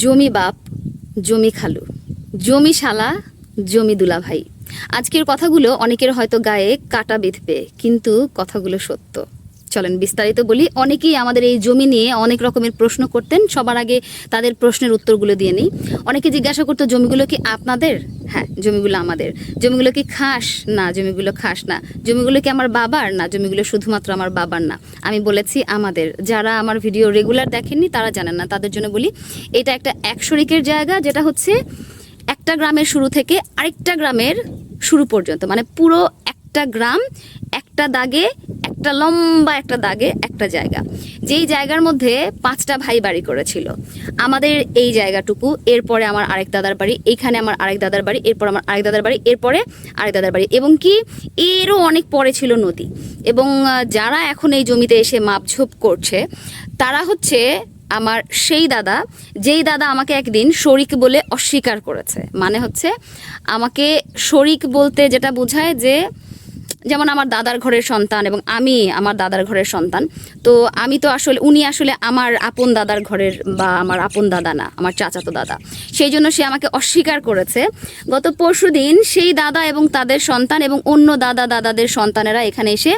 জমি বাপ, জমি খালু, জমি শালা, জমি দুলা ভাই আজকের কথাগুলো অনেকের হয়তো গায়ে কাটা বেঁধবে, কিন্তু কথাগুলো সত্য। চলেন, বিস্তারিত বলি। অনেকেই আমাদের এই জমি নিয়ে অনেক রকমের প্রশ্ন করতেন, সবার আগে তাদের প্রশ্নের উত্তরগুলো দিয়ে নিই। অনেকে জিজ্ঞাসা করতো, জমিগুলো কি আপনাদের? হ্যাঁ জমিগুলো আমাদের। জমিগুলো কি খাস? না, জমিগুলো খাস না। জমিগুলো কি আমার বাবার? না, জমিগুলো শুধুমাত্র আমার বাবার না। আমি বলেছি, আমাদের। যারা আমার ভিডিও রেগুলার দেখেননি, তারা জানেন না। তাদের জন্য বলি, এটা একটা এক শরিকের জায়গা, যেটা হচ্ছে একটা গ্রামের শুরু থেকে আরেকটা গ্রামের শুরু পর্যন্ত। মানে পুরো একটা গ্রাম, একটা দাগে একটা লম্বা একটা দাগে একটা জায়গা। যেই জায়গার মধ্যে পাঁচটা ভাই বাড়ি করেছিল। আমাদের এই জায়গাটুকু, এরপরে আমার আরেক দাদার বাড়ি এইখানে আমার আরেক দাদার বাড়ি, এরপর আমার আরেক দাদার বাড়ি, এরপরে আরেক দাদার বাড়ি। এবং কি, এরও অনেক পরে ছিল নদী। এবং যারা এখন এই জমিতে এসে মাপঝোপ করছে, তারা হচ্ছে আমার সেই দাদা, যেই দাদা আমাকে একদিন শরিক বলে অস্বীকার করেছে। মানে হচ্ছে, আমাকে শরিক বলতে যেটা বোঝায় যে যেমন আমার দাদার ঘরের সন্তান এবং আমি আমার দাদার ঘরের সন্তান। তো আমি তো আসলে, উনি আসলে আমার আপন দাদার ঘরের বা আমার আপন দাদা না, আমার চাচাতো দাদা। সেই জন্য সে আমাকে অস্বীকার করেছে। গত পরশুদিন সেই দাদা এবং তাদের সন্তান এবং অন্য দাদা দাদাদের সন্তানেরা এখানে এসে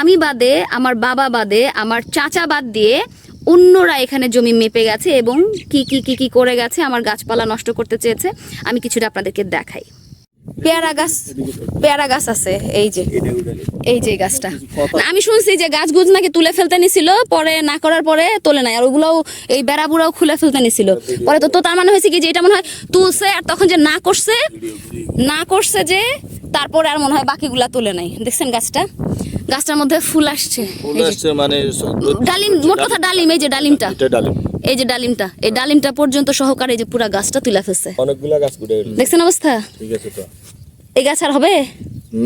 আমি বাদে, আমার বাবা বাদে, আমার চাচা বাদ দিয়ে অন্যরা এখানে জমি মেপে গেছে এবং কি কি কি কি করে গেছে, আমার গাছপালা নষ্ট করতে চেয়েছে। আমি কিছুটা আপনাদেরকে দেখাই। পেয়ারা গাছ পেয়ারা গাছ আছে এই যে এই যে গাছটা। আমি শুনছি যে গাছ গুছ নাকি তুলে ফেলতে নিছিল পরে না করার পরে তোলে নাই আর ওগুলোও এই বেড়া বুড়াও খুলে ফেলতে নিছিল। পরে তো তো তার মানে হয়েছে কি যে এটা মনে হয় তুলছে আর তখন যে না করছে না করছে যে তারপরে আর মনে হয় বাকিগুলা তুলে নাই। দেখছেন গাছটা? গাছটার মধ্যে ফুল আসছে মানে ডালিম মোট কথা ডালিম এই যে ডালিমটা। এটা ডালিম। এই যে ডালিমটা এই ডালিমটা পর্যন্ত সহকারে এই যে পুরা গাছটা তুলে ফেলছে। অনেকগুলা গাছ গেল দেখছেন অবস্থা? ঠিক আছে তো। এই গাছ আর হবে?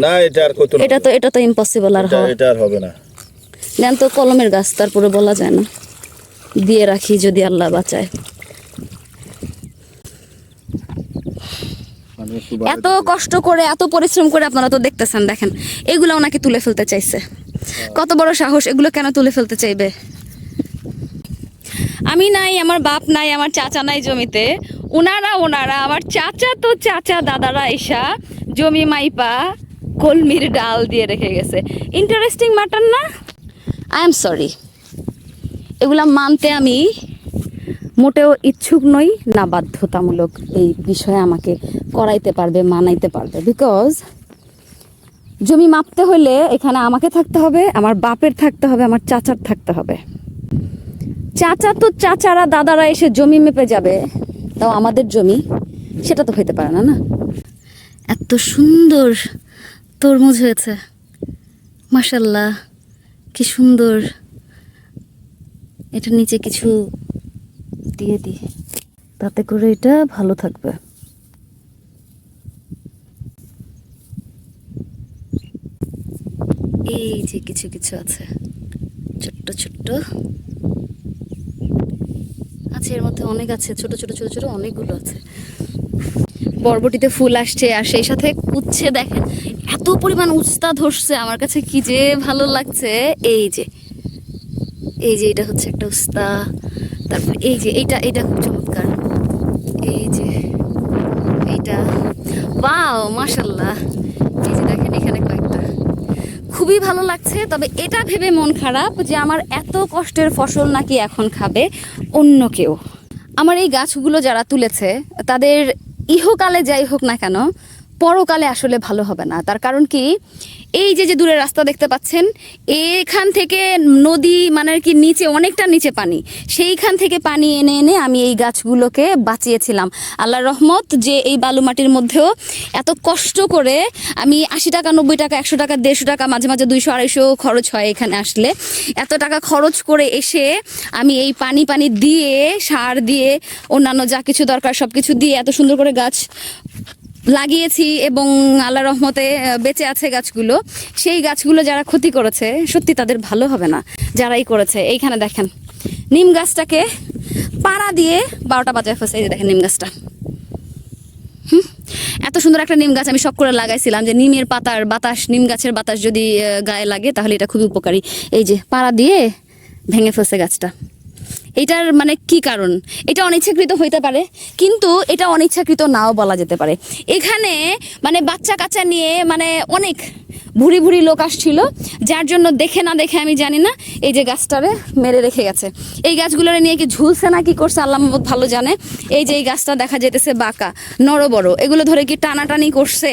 না এটা আর কত এটা তো এটা তো ইম্পসিবল আর হওয়া এটা আর হবে না। জান তো কলমের গাছ তারপরে বলা যায় না। দিয়ে রাখি যদি আল্লাহ বাঁচায়। মানে এত কষ্ট করে এত পরিশ্রম করে আপনারা তো দেখতেছেন দেখেন। এগুলো ওনাকে তুলে ফেলতে চাইছে। কত বড় সাহস এগুলো কেন তুলে ফেলতে চাইবে? আমি নাই, আমার বাপ নাই, আমার চাচা নাই জমিতে। ওনারা ওনারা আমার চাচা তো চাচা, দাদারা এসা জমি মাইপা, কলমির ডাল দিয়ে রেখে গেছে। ইন্টারেস্টিং ম্যাটার না? আই এম সরি এগুলা মানতে আমি মোটেও ইচ্ছুক নই, না বাধ্যতামূলক এই বিষয়ে আমাকে করাইতে পারবে, মানাইতে পারবে। বিকজ জমি মাপতে হলে এখানে আমাকে থাকতে হবে, আমার বাপের থাকতে হবে, আমার চাচার থাকতে হবে। চাচা তো চাচারা দাদারা এসে জমি মেপে যাবে। তাও আমাদের জমি। সেটা তো হইতে পারে না না। এত সুন্দর তরমুজ হয়েছে। মাসাল্লাহ কি সুন্দর। এটা নিচে কিছু দিয়ে দিই। তাতে করে এটা ভালো থাকবে। এই যে কিছু কিছু আছে। ছোট্ট ছোট্ট। আছে, এর মধ্যে অনেক আছে, ছোট ছোট ছোট ছোট অনেকগুলো আছে। বরবটিতে ফুল আসছে আর সেই সাথে উচ্ছে দেখেন, এত পরিমাণ উস্তা ধরছে আমার কাছে, কি যে ভালো লাগছে। এই যে এই যে এটা হচ্ছে একটা উস্তা তারপর এই যে এইটা এটা খুব চমৎকার। এই যে, এইটা, ওয়াও মাশাল্লাহ এই যে দেখেন এখানে খুবই ভালো লাগছে, তবে এটা ভেবে মন খারাপ যে আমার এত কষ্টের ফসল নাকি এখন খাবে অন্য কেউ। আমার এই গাছগুলো যারা তুলেছে, তাদের ইহকালে যাই হোক না কেন, পরকালে আসলে ভালো হবে না। তার কারণ কি? এই যে যে দূরের রাস্তা দেখতে পাচ্ছেন, এখান থেকে নদী মানে কি নিচে অনেকটা নিচে পানি। সেইখান থেকে পানি এনে এনে আমি এই গাছগুলোকে বাঁচিয়েছিলাম। আল্লাহ রহমত যে এই বালু মাটির মধ্যেও এত কষ্ট করে আমি আশি টাকা, নব্বই টাকা, একশো টাকা, দেড়শো টাকা, মাঝে মাঝে দুইশো, আড়াইশো খরচ হয় এখানে আসলে। এত টাকা খরচ করে এসে আমি এই পানি পানি দিয়ে, সার দিয়ে, অন্যান্য যা কিছু দরকার সব কিছু দিয়ে এত সুন্দর করে গাছ লাগিয়েছি এবং আল্লাহ রহমতে বেঁচে আছে গাছগুলো। সেই গাছগুলো যারা ক্ষতি করেছে সত্যি তাদের ভালো হবে না যারাই করেছে। এইখানে দেখেন নিম গাছটাকে পাড়া দিয়ে বারোটা বাজায় ফেসে এই যে দেখেন নিম গাছটা। হুম, এত সুন্দর একটা নিম গাছ আমি শখ করে লাগাইছিলাম যে নিমের পাতার বাতাস নিম গাছের বাতাস যদি গায়ে লাগে তাহলে এটা খুবই উপকারী। এই যে পাড়া দিয়ে ভেঙে ফেলছে গাছটা। এটার মানে কি কারণ? এটা অনিচ্ছাকৃত হইতে পারে, কিন্তু এটা অনিচ্ছাকৃত নাও বলা যেতে পারে। এখানে মানে বাচ্চা কাচ্চা নিয়ে মানে অনেক ভুরি ভুরি লোক আসছিল, যার জন্য দেখে না দেখে আমি জানি না, এই যে গাছটারে মেরে রেখে গেছে। এই গাছগুলোর নিয়ে কি ঝুলছে না কি করছে আল্লাহ মাহমুদ ভালো জানে। এই যে এই গাছটা দেখা যেতেছে বাঁকা নড় বড় এগুলো ধরে কি টানাটানি করছে?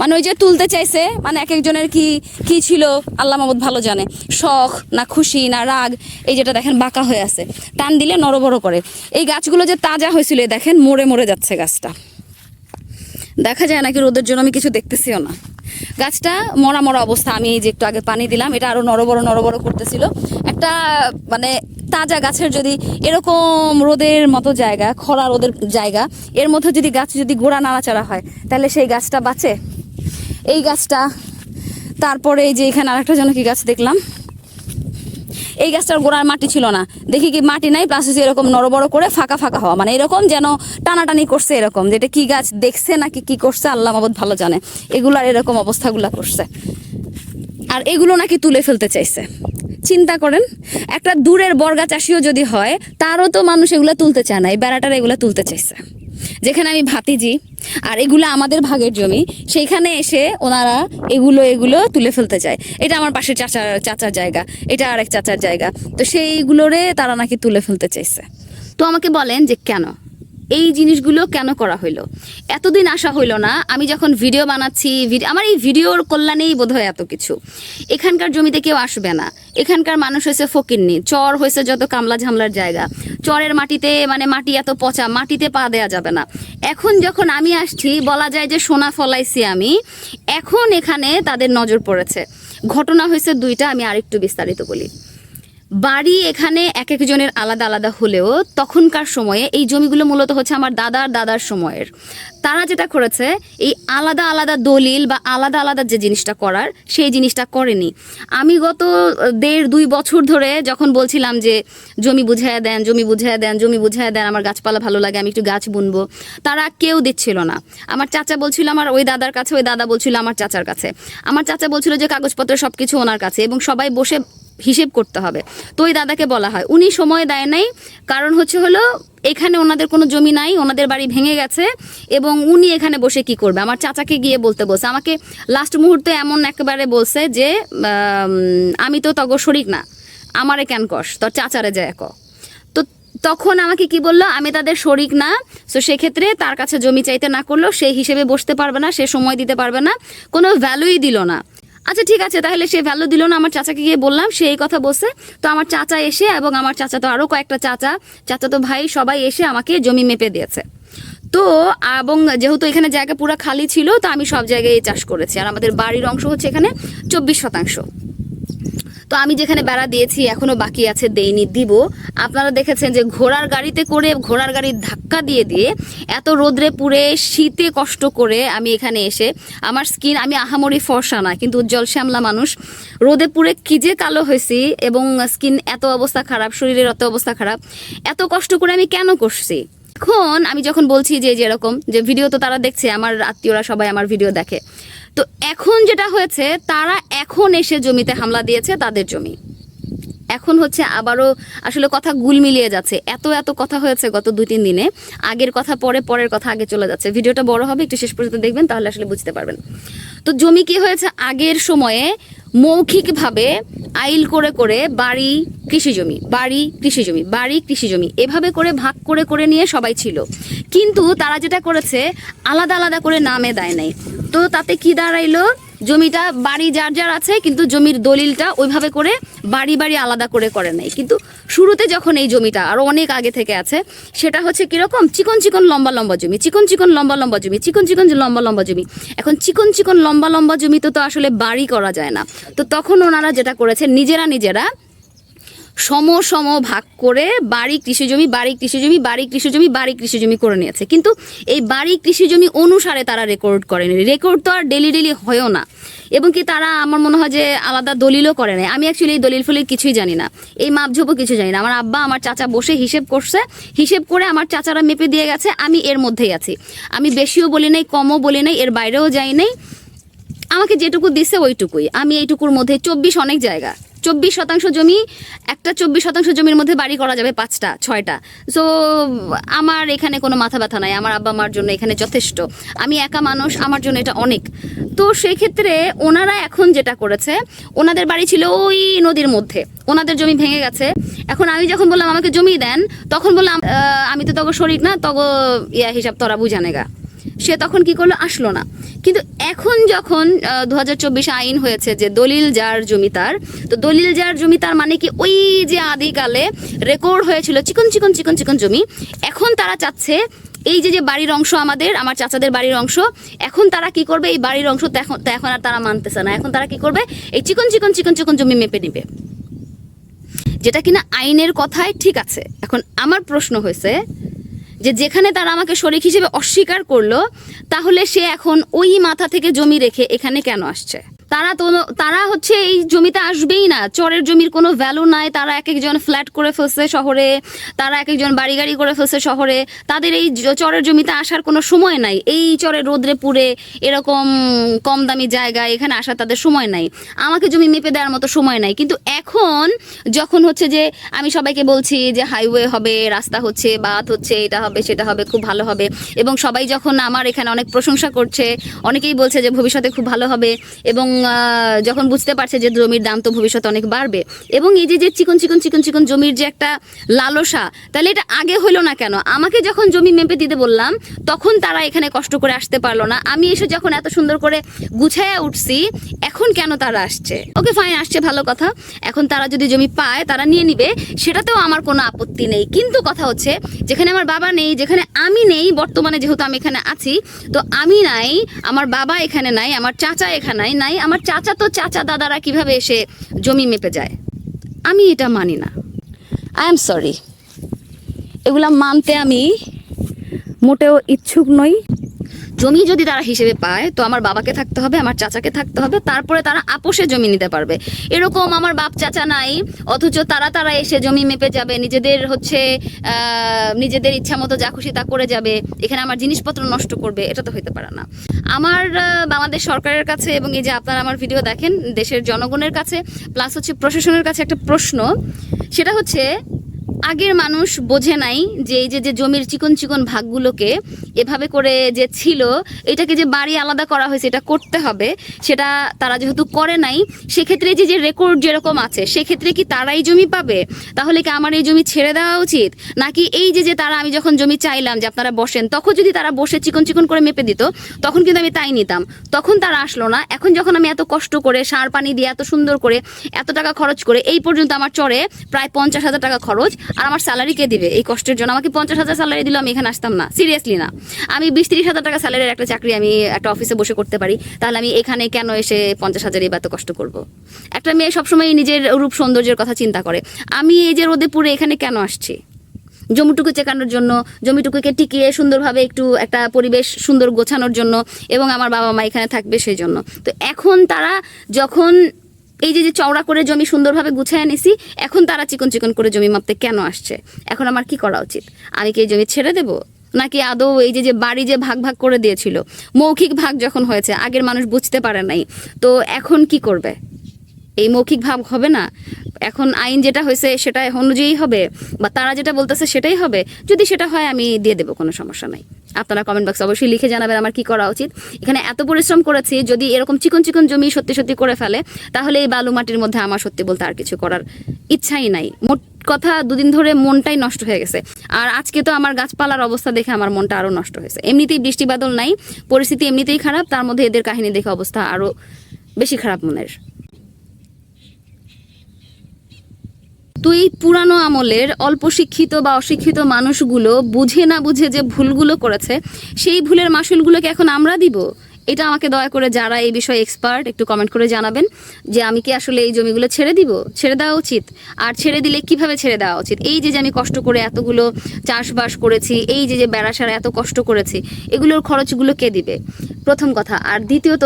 মানে ওই যে তুলতে চাইছে মানে এক একজনের কি কি ছিল আল্লাহ মাহমুদ ভালো জানে। শখ না খুশি না রাগ, এই যেটা দেখেন বাঁকা হয়ে আছে। টান দিলে নড় বড় করে। এই গাছগুলো যে তাজা হয়েছিল দেখেন মরে মরে যাচ্ছে গাছটা। দেখা যায় নাকি রোদের জন্য আমি কিছু দেখতেছিও না। গাছটা মরা মরা অবস্থা, আমি এই যে একটু আগে পানি দিলাম, এটা আরও নরবড় নরবড় করতেছিল। একটা মানে তাজা গাছের যদি এরকম রোদের মতো জায়গা, খরা রোদের জায়গা, এর মধ্যে যদি গাছ যদি গোড়া নাড়াচাড়া হয়, তাহলে সেই গাছটা বাঁচে। এই গাছটা, তারপরে এই যে এখানে আরেকটা যেন কি গাছ দেখলাম। এই গাছটার গোড়ার মাটি ছিল না। দেখি কি মাটি নাই প্লাস হচ্ছে এরকম নড়বড় করে ফাঁকা ফাঁকা হওয়া। মানে এরকম যেন টানাটানি করছে এরকম যেটা কি গাছ দেখছে নাকি কি করছে, আল্লাহ মাবুদ ভালো জানে। এগুলার এরকম অবস্থাগুলা করছে। আর এগুলো নাকি তুলে ফেলতে চাইছে। চিন্তা করেন, একটা দূরের বর্গা চাষিও যদি হয়, তারও তো মানুষ এগুলো তুলতে চায় না। এই বেড়াটার এগুলো তুলতে চাইছে। যেখানে আমি ভাতিজি আর এগুলো আমাদের ভাগের জমি, সেইখানে এসে ওনারা এগুলো এগুলো তুলে ফেলতে চায়। এটা আমার পাশে চাচার চাচার জায়গা, এটা আরেক চাচার জায়গা। তো সেইগুলোরে তারা নাকি তুলে ফেলতে চাইছে। তো আমাকে বলেন যে কেন? এই জিনিসগুলো কেন করা হইল? এতদিন আসা হইল না। আমি যখন ভিডিও বানাচ্ছি আমার এই ভিডিওর কল্যাণেই বোধ হয় এত কিছু। এখানকার জমিতে কেউ আসবে না। এখানকার মানুষ হয়েছে ফকিরনি চর হয়েছে যত কামলা ঝামলার জায়গা। চরের মাটিতে মানে মাটি এত পচা, মাটিতে পা দেয়া যাবে না। এখন যখন আমি আসছি, বলা যায় যে সোনা ফলাইছি আমি, এখন এখানে তাদের নজর পড়েছে। ঘটনা হয়েছে দুইটা, আমি আরেকটু বিস্তারিত বলি। বাড়ি এখানে এক একজনের আলাদা আলাদা হলেও তখনকার সময়ে এই জমিগুলো মূলত হচ্ছে আমার দাদার দাদার সময়ের। তারা যেটা করেছে, এই আলাদা আলাদা দলিল বা আলাদা আলাদা যে জিনিসটা করার, সেই জিনিসটা করেনি। আমি গত দেড় দুই বছর ধরে যখন বলছিলাম যে, জমি বুঝাইয়া দেন, জমি বুঝাইয়া দেন, জমি বুঝাইয়া দেন, আমার গাছপালা ভালো লাগে, আমি একটু গাছ বুনবো, তারা কেউ দিচ্ছিল না। আমার চাচা বলছিল আমার ওই দাদার কাছে, ওই দাদা বলছিল আমার চাচার কাছে। আমার চাচা বলছিল যে, কাগজপত্র সব কিছু ওনার কাছে, এবং সবাই বসে হিসেব করতে হবে। তো ওই দাদাকে বলা হয়। উনি সময় দেয় নাই। কারণ হচ্ছে হলো, এখানে ওনাদের কোনো জমি নাই, ওনাদের বাড়ি ভেঙে গেছে, এবং উনি এখানে বসে কি করবে? আমার চাচাকে গিয়ে বলতে বলছে। আমাকে লাস্ট মুহূর্তে এমন একেবারে বলছে যে, আমি তো তগ শরিক না। আমারে কেন কস? তোর চাচারে যায় ক। তো তখন আমাকে কি বলল? আমি তাদের শরিক না। তো সেক্ষেত্রে তার কাছে জমি চাইতে না করল সেই হিসেবে বসতে পারবে না, সে সময় দিতে পারবে না। কোনো ভ্যালুই দিল না। আচ্ছা ঠিক আছে, তাহলে সে ভ্যালু দিল না, আমার চাচাকে গিয়ে বললাম, সে এই কথা বলছে। তো আমার চাচা এসে এবং আমার চাচা তো আরও কয়েকটা চাচা চাচা তো ভাই, সবাই এসে আমাকে জমি মেপে দিয়েছে। তো, এবং যেহেতু এখানে জায়গা পুরো খালি ছিল, তো আমি সব জায়গায় চাষ করেছি। আর আমাদের বাড়ির অংশ হচ্ছে এখানে চব্বিশ শতাংশ। তো আমি যেখানে বেড়া দিয়েছি, এখনও বাকি আছে, দেইনি, দিব। আপনারা দেখেছেন যে ঘোড়ার গাড়িতে করে, ঘোড়ার গাড়ির ধাক্কা দিয়ে দিয়ে এত রোদ্রে পুড়ে, শীতে কষ্ট করে আমি এখানে এসে আমার স্কিন, আমি আহামরি ফর্সা না, কিন্তু উজ্জ্বল শ্যামলা মানুষ। রোদে পুড়ে কি যে কালো হয়েছি এবং স্কিন এত অবস্থা খারাপ, শরীরের এত অবস্থা খারাপ, এত কষ্ট করে আমি কেন করছি? এখন আমি যখন বলছি যে যেরকম, যে ভিডিও তো তারা দেখছে, আমার আত্মীয়রা সবাই আমার ভিডিও দেখে। তো এখন যেটা হয়েছে, তারা এখন এসে জমিতে হামলা দিয়েছে তাদের জমি। এখন হচ্ছে আবারও আসলে কথা গুল মিলিয়ে যাচ্ছে। এত এত কথা হয়েছে গত দুই তিন দিনে। আগের কথা পরে, পরের কথা আগে চলে যাচ্ছে। ভিডিওটা বড় হবে, একটু শেষ পর্যন্ত দেখবেন, তাহলে আসলে বুঝতে পারবেন। তো জমি কি হয়েছে আগের সময়ে? মৌখিকভাবে আইল করে করে বাড়ি, কৃষি জমি, বাড়ি, কৃষি জমি, বাড়ি, কৃষি জমি এভাবে করে ভাগ করে করে নিয়ে সবাই ছিল। কিন্তু তারা যেটা করেছে, আলাদা আলাদা করে নামে দেয় নাই। তো তাতে কি দাঁড়াইলো? জমিটা বাড়ি যার যার আছে, কিন্তু জমির দলিলটা ওইভাবে করে বাড়ি বাড়ি আলাদা করে করে নেয়। কিন্তু শুরুতে যখন এই জমিটা আরও অনেক আগে থেকে আছে, সেটা হচ্ছে কীরকম? চিকন চিকন লম্বা লম্বা জমি, চিকন চিকন লম্বা লম্বা জমি, চিকন চিকন লম্বা লম্বা জমি। এখন চিকন চিকন লম্বা লম্বা জমিতে তো আসলে বাড়ি করা যায় না। তো তখন ওনারা যেটা করেছে নিজেরা নিজেরা সম সম ভাগ করে বাড়ি, কৃষি জমি, বাড়ি, কৃষি জমি, বাড়ি, কৃষি জমি, বাড়ি, কৃষি জমি করে নিয়েছে। কিন্তু এই বাড়ি, কৃষি জমি অনুসারে তারা রেকর্ড করেনি। রেকর্ড তো আর ডেলি ডেলি হয়ও না। এবং কি তারা আমার মনে হয় যে আলাদা দলিলও করে নাই। আমি অ্যাকচুয়ালি এই দলিল ফলিল কিছুই জানি না। এই মাপঝোপও কিছু জানি না। আমার আব্বা, আমার চাচা বসে হিসেব করছে। হিসেব করে আমার চাচারা মেপে দিয়ে গেছে। আমি এর মধ্যেই আছি। আমি বেশিও বলি নাই, কমও বলি নাই, এর বাইরেও যাই নাই। আমাকে যেটুকু দিছে ওইটুকুই। আমি এইটুকুর মধ্যে চব্বিশ অনেক জায়গা। চব্বিশ শতাংশ জমি, একটা চব্বিশ শতাংশ জমির মধ্যে বাড়ি করা যাবে পাঁচটা, ছয়টা। সো আমার এখানে কোনো মাথা ব্যথা নাই, আমার আব্বা মার জন্য এখানে যথেষ্ট। আমি একা মানুষ, আমার জন্য এটা অনেক। তো সেই ক্ষেত্রে ওনারা এখন যেটা করেছে, ওনাদের বাড়ি ছিল ওই নদীর মধ্যে, ওনাদের জমি ভেঙে গেছে। এখন আমি যখন বললাম, আমাকে জমি দেন, তখন বললাম আমি তো তখন শরিক না, তগো ইয়া হিসাব তোরা বুঝানেগা। সে তখন কি করল? আসলো না। কিন্তু এখন যখন দু আইন হয়েছে যে দলিল যার জমি তার, তো দলিল যার জমি তার মানে কি ওই যে আদিকালে রেকর্ড হয়েছিল চিকন চিকন চিকন চিকন জমি। এখন তারা চাচ্ছে এই যে যে বাড়ির অংশ আমাদের, আমার চাচাদের বাড়ির অংশ, এখন তারা কি করবে? এই বাড়ির অংশ তো এখন আর তারা মানতেছে না। এখন তারা কি করবে? এই চিকন চিকন চিকন চিকন জমি মেপে নিবে। যেটা কিনা আইনের কথায় ঠিক আছে। এখন আমার প্রশ্ন হয়েছে যে যেখানে তারা আমাকে শরিক হিসেবে অস্বীকার করল, তাহলে সে এখন ওই মাথা থেকে জমি রেখে এখানে কেন আসছে? তারা তো তারা হচ্ছে এই জমিতে আসবেই না। চরের জমির কোনো ভ্যালু নাই, তারা এক একজন ফ্ল্যাট করে ফেলছে শহরে, তারা এক একজন বাড়ি গাড়ি করে ফেলছে শহরে। তাদের এই চরের জমিতে আসার কোনো সময় নাই। এই চরে রোদ্রে পুড়ে এরকম কম দামি জায়গায় এখানে আসার তাদের সময় নাই। আমাকে জমি মেপে দেওয়ার মতো সময় নাই। কিন্তু এখন যখন হচ্ছে যে আমি সবাইকে বলছি যে হাইওয়ে হবে, রাস্তা হচ্ছে, বাঁধ হচ্ছে, এটা হবে, সেটা হবে, খুব ভালো হবে। এবং সবাই যখন আমার এখানে অনেক প্রশংসা করছে, অনেকেই বলছে যে ভবিষ্যতে খুব ভালো হবে। এবং যখন বুঝতে পারছে যে জমির দাম তো ভবিষ্যতে অনেক বাড়বে, এবং এই যে চিকন চিকন চিকন চিকন জমির যে একটা লালসা, তাহলে এটা আগে হলো না কেন? আমাকে যখন জমি মেপে দিতে বললাম, তখন তারা এখানে কষ্ট করে আসতে পারল না। আমি এসে যখন এত সুন্দর করে গুছাইয়া উঠছি, এখন কেন তারা আসছে? ওকে ফাইন আসছে, ভালো কথা। এখন তারা যদি জমি পায়, তারা নিয়ে নিবে, সেটাতেও আমার কোনো আপত্তি নেই। কিন্তু কথা হচ্ছে, যেখানে আমার বাবা নেই, যেখানে আমি নেই, বর্তমানে যেহেতু আমি এখানে আছি, তো আমি নাই, আমার বাবা এখানে নাই, আমার চাচা এখানে নাই আমার চাচা তো চাচা দাদারা কীভাবে এসে জমি মেপে যায়? আমি এটা মানি না। আই এম সরি এগুলা মানতে আমি মোটেও ইচ্ছুক নই। জমি যদি তারা হিসেবে পায়, তো আমার বাবাকে থাকতে হবে, আমার চাচাকে থাকতে হবে, তারপরে তারা আপোষে জমি নিতে পারবে। এরকম আমার বাপ চাচা নাই, অথচ তারা তারা এসে জমি মেপে যাবে, নিজেদের হচ্ছে নিজেদের ইচ্ছা মতো যা খুশি তা করে যাবে, এখানে আমার জিনিসপত্র নষ্ট করবে, এটা তো হইতে পারে না। আমার বাংলাদেশ সরকারের কাছে এবং এই যে আপনারা আমার ভিডিও দেখেন, দেশের জনগণের কাছে প্লাস হচ্ছে প্রশাসনের কাছে একটা প্রশ্ন, সেটা হচ্ছে আগের মানুষ বোঝে নাই যে এই যে যে জমির চিকন চিকন ভাগগুলোকে এভাবে করে যে ছিল, এটাকে যে বাড়ি আলাদা করা হয়েছে, এটা করতে হবে, সেটা তারা যেহেতু করে নাই, সেক্ষেত্রে যে যে রেকর্ড যেরকম আছে, সেক্ষেত্রে কি তারাই জমি পাবে? তাহলে কি আমার এই জমি ছেড়ে দেওয়া উচিত? নাকি এই যে যে তারা, আমি যখন জমি চাইলাম যে আপনারা বসেন, তখন যদি তারা বসে চিকন চিকন করে মেপে দিত, তখন কিন্তু আমি তাই নিতাম। তখন তারা আসলো না, এখন যখন আমি এত কষ্ট করে, সার পানি দিয়ে এত সুন্দর করে, এত টাকা খরচ করে, এই পর্যন্ত আমার চরে প্রায় পঞ্চাশ হাজার টাকা খরচ আর আমার স্যালারি কে দিবে? এই কষ্টের জন্য আমাকে পঞ্চাশ হাজার স্যালারি দিলে, আমি এখানে আসতাম না। সিরিয়াসলি না। আমি বিশ তিরিশ হাজার টাকা স্যালারির একটা চাকরি আমি একটা অফিসে বসে করতে পারি। তাহলে আমি এখানে কেন এসে পঞ্চাশ হাজারই বা তো কষ্ট করব? একটা মেয়ে সবসময় নিজের রূপ সৌন্দর্যের কথা চিন্তা করে। আমি এই যে রোদে পুরে এখানে কেন আসছি? জমিটুকু চেকানোর জন্য, জমিটুকুকে টিকিয়ে সুন্দরভাবে একটু একটা পরিবেশ সুন্দর গোছানোর জন্য এবং আমার বাবা মা এখানে থাকবে সেই জন্য। তো এখন তারা যখন এই যে যে চওড়া করে জমি সুন্দরভাবে গুছায় নিছি এখন তারা চিকন চিকন করে জমি মাপতে কেন আসছে? এখন আমার কি করা উচিত? আমি কি এই জমি ছেড়ে দেবো? নাকি আদৌ এই যে যে বাড়ি যে ভাগ ভাগ করে দিয়েছিল, মৌখিক ভাগ যখন হয়েছে, আগের মানুষ বুঝতে পারে নাই। তো এখন কি করবে? এই মৌখিক ভাব হবে না। এখন আইন যেটা হয়েছে সেটা অনুযায়ী হবে বা তারা যেটা বলতেছে সেটাই হবে। যদি সেটা হয় আমি দিয়ে দেবো, কোনো সমস্যা নাই। আপনারা কমেন্ট বক্সে অবশ্যই লিখে জানাবেন আমার কি করা উচিত। এখানে এত পরিশ্রম করেছি, যদি এরকম চিকন চিকন জমি সত্যি সত্যি করে ফেলে, তাহলে এই বালু মাটির মধ্যে আমার সত্যি বলতে আর কিছু করার ইচ্ছাই নাই। মোট কথা দুদিন ধরে মনটাই নষ্ট হয়ে গেছে। আর আজকে তো আমার গাছপালার অবস্থা দেখে আমার মনটা আরও নষ্ট হয়েছে। এমনিতেই বৃষ্টি বাদল নাই, পরিস্থিতি এমনিতেই খারাপ, তার মধ্যে এদের কাহিনী দেখে অবস্থা আরও বেশি খারাপ মনের। তো এই পুরানো আমলের অল্প শিক্ষিত বা অশিক্ষিত মানুষগুলো বুঝে না বুঝে যে ভুলগুলো করেছে, সেই ভুলের মাসুলগুলোকে এখন আমরা দিব? এটা আমাকে দয়া করে যারা এই বিষয়ে এক্সপার্ট একটু কমেন্ট করে জানাবেন যে আমি কি আসলে এই জমিগুলো ছেড়ে দিব? ছেড়ে দেওয়া উচিত? আর ছেড়ে দিলে কীভাবে ছেড়ে দেওয়া উচিত? এই যে যে আমি কষ্ট করে এতগুলো চাষবাস করেছি, এই যে যে বেড়াসারা এত কষ্ট করেছি, এগুলোর খরচগুলো কে দিবে? প্রথম কথা। আর দ্বিতীয়ত,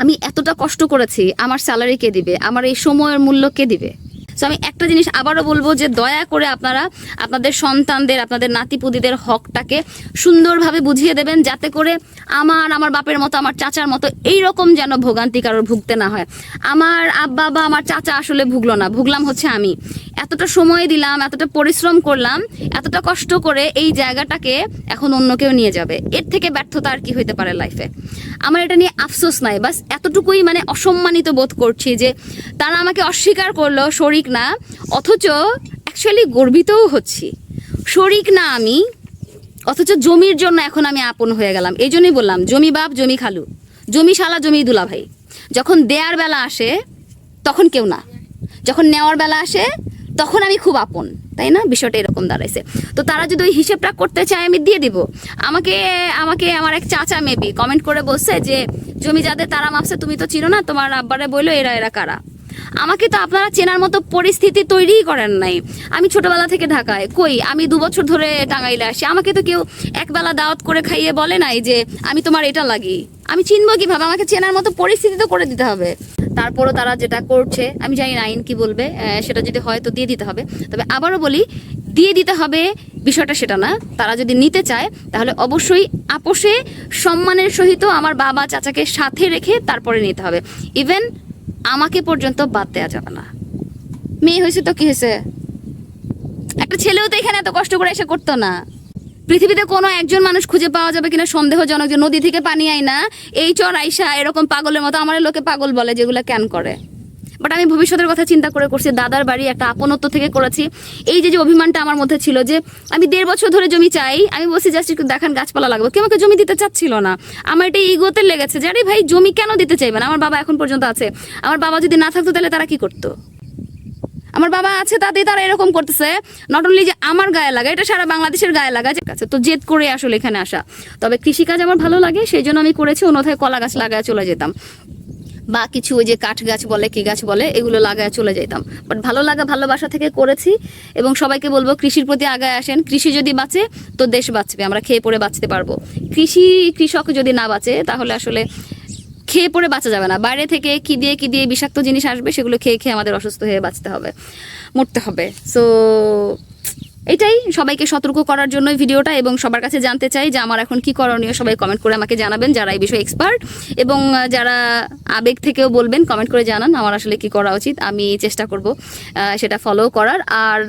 আমি এতটা কষ্ট করেছি, আমার স্যালারি কে দিবে? আমার এই সময়ের মূল্য কে দিবে? সো আমি একটা জিনিস আবারও বলব যে দয়া করে আপনারা আপনাদের সন্তানদের, আপনাদের নাতিপুদিদের হকটাকে সুন্দরভাবে বুঝিয়ে দেবেন, যাতে করে আমার আমার বাপের মতো, আমার চাচার মতো এই রকম যেন ভোগান্তি কারোর ভুগতে না হয়। আমার আব্বা বা আমার চাচা আসলে ভুগলো না, ভুগলাম হচ্ছে আমি। এতটা সময় দিলাম, এতটা পরিশ্রম করলাম, এতটা কষ্ট করে এই জায়গাটাকে এখন অন্য কেউ নিয়ে যাবে। এর থেকে ব্যর্থতা আর কি হইতে পারে লাইফে আমার এটা নিয়ে আফসোস নাই, বাস এতটুকুই মানে অসম্মানিত বোধ করছি যে তারা আমাকে অস্বীকার করল, শরিক না, অথচ অ্যাকচুয়ালি গর্বিতও হচ্ছি। শরিক না আমি, অথচ জমির জন্য এখন আমি আপন হয়ে গেলাম। এই জন্যই বললাম, জমি বাপ, জমি খালু। জমি শালা, জমি দুলা ভাই যখন দেয়ার বেলা আসে, তখন কেউ না। যখন নেওয়ার বেলা আসে তখন আমি খুব আপন, তাই না? বিষয়টা এরকম দাঁড়াইছে। তো তারা যদি ওই হিসেবটা করতে চায়, আমি দিয়ে দিব। আমাকে আমাকে আমার এক চাচা মেবি কমেন্ট করে বলছে যে, জমি যাদের তারা মাপছে, তুমি তো চিনো না, তোমার আব্বারে বলল এরা এরা কারা? আমাকে তো আপনারা চেনার মতো পরিস্থিতি তৈরিই করেন নাই। আমি ছোটবেলা থেকে ঢাকায়, কই? আমি দু বছর ধরে টাঙ্গাইলে আসি। আমাকে তো কেউ একবেলা দাওয়াত করে খাইয়ে বলে নাই যে, আমি তোমার এটা লাগি। আমি চিনবো কীভাবে? আমাকে চেনার মতো পরিস্থিতি তো করে দিতে হবে। তারপরও তারা যেটা করছে, আমি জানি আইন কি বলবে সেটা যদি হয় তো দিয়ে দিতে হবে। তবে আবারও বলি, দিয়ে দিতে হবে বিষয়টা সেটা না। তারা যদি নিতে চায়, তাহলে অবশ্যই আপোষে, সম্মানের সহিত আমার বাবা চাচাকে সাথে রেখে তারপরে নিতে হবে। ইভেন আমাকে পর্যন্ত বাদ দেওয়া যাবে না। মেয়ে হয়েছে তো কি হয়েছে? একটা ছেলেও তো এখানে এত কষ্ট করে এসে করতো না। পৃথিবীতে কোনো একজন মানুষ খুঁজে পাওয়া যাবে কিনা সন্দেহজনক যে নদী থেকে পানি আয় না, এই চর আইসা এরকম পাগলের মতো আমার লোকে পাগল বলে যেগুলো ক্যান করে। বাট আমি ভবিষ্যতের কথা চিন্তা করে করছি, দাদার বাড়ি একটা আপনত্ব থেকে করেছি। এই যে যে অভিমানটা আমার মধ্যে ছিল যে আমি দেড় বছর ধরে জমি চাই, আমি বলছি, জাস্ট একটু দেখান, গাছপালা লাগবে। কেউ আমাকে জমি দিতে চাচ্ছিল না। আমার এটা ইগোতে লেগেছে যে, আরে ভাই, জমি কেন দিতে চাইবে না? আমার বাবা এখন পর্যন্ত আছে। আমার বাবা যদি না থাকতো তাহলে তারা কি করতো? আমার বাবা আছে, তাতেই তারা এরকম করতেছে। নট অনলি যে আমার গায়ে লাগা, এটা সারা বাংলাদেশের গায়ে লাগা। কাছে তো জেদ করে আসলে এখানে আসা। তবে কৃষিকাজ আমার ভালো লাগে সেই জন্য আমি করেছি, অন্যথায় কলা গাছ লাগায় চলে যেতাম। বা কিছু ওই যে কাঠ গাছ বলে, কি গাছ বলে, এগুলো লাগায় চলে যেতাম বাট ভালো লাগা, ভালোবাসা থেকে করেছি, এবং সবাইকে বলব, কৃষির প্রতি আগায় আসেন। কৃষি যদি বাঁচে, তো দেশ বাঁচবে, আমরা খেয়ে পরে বাঁচতে পারব। কৃষি কৃষক যদি না বাঁচে, তাহলে আসলে খেয়ে পরে বাঁচা যাবে না। বাইরে থেকে কি দিয়ে কি দিয়ে বিষাক্ত জিনিস আসবে, সেগুলো খেয়ে খেয়ে আমাদের অসুস্থ হয়ে বাঁচতে হবে, মরতে হবে। সো এটাই, সবাইকে সতর্ক করার জন্য ভিডিওটা এবং সবার কাছে জানতে চাই যে আমার এখন কি করণীয়, সবাই কমেন্ট করে আমাকে জানাবেন, যারা এই বিষয়ে এক্সপার্ট এবং যারা আবেগ থেকেও বলবেন কমেন্ট করে জানান আমার আসলে কি করা উচিত, আমি চেষ্টা করব সেটা ফলো করার। আর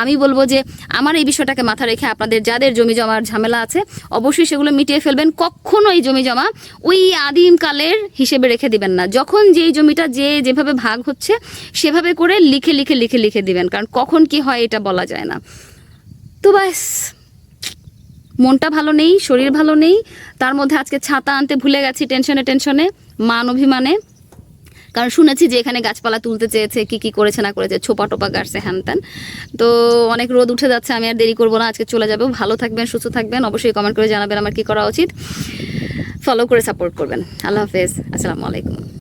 আমি বলব যে আমার এই বিষয়টাকে মাথা রেখে আপনাদের যাদের জমি জমার ঝামেলা আছে, অবশ্যই সেগুলো মিটিয়ে ফেলবেন, কখনো এই জমি জমা ওই আদিমকালের হিসেবে রেখে দিবেন না। যখন যেই জমিটা যে যেভাবে ভাগ হচ্ছে, সেভাবে করে লিখে লিখে লিখে লিখে দিবেন, কারণ কখন কি হয় এটা বলা যায় না। তো ব্যাস। মনটা ভালো নেই, শরীর ভালো নেই। তার মধ্যে আজকে ছাতা আনতে ভুলে গেছি টেনশনে টেনশনে, মান অভিমানে। কারণ শুনেছি যে এখানে গাছপালা তুলতে চেয়েছে, কি কি করেছে না করেছে, ছোপা টোপা গাছছে হ্যান তো অনেক রোদ উঠে যাচ্ছে, আমি আর দেরি করব না, আজকে চলে যাব। ভালো থাকবেন, সুস্থ থাকবেন, অবশ্যই কমেন্ট করে জানাবেন আমার কি করা উচিত। ফলো করে সাপোর্ট করবেন। আল্লাহ হাফেজ, আসসালামু আলাইকুম।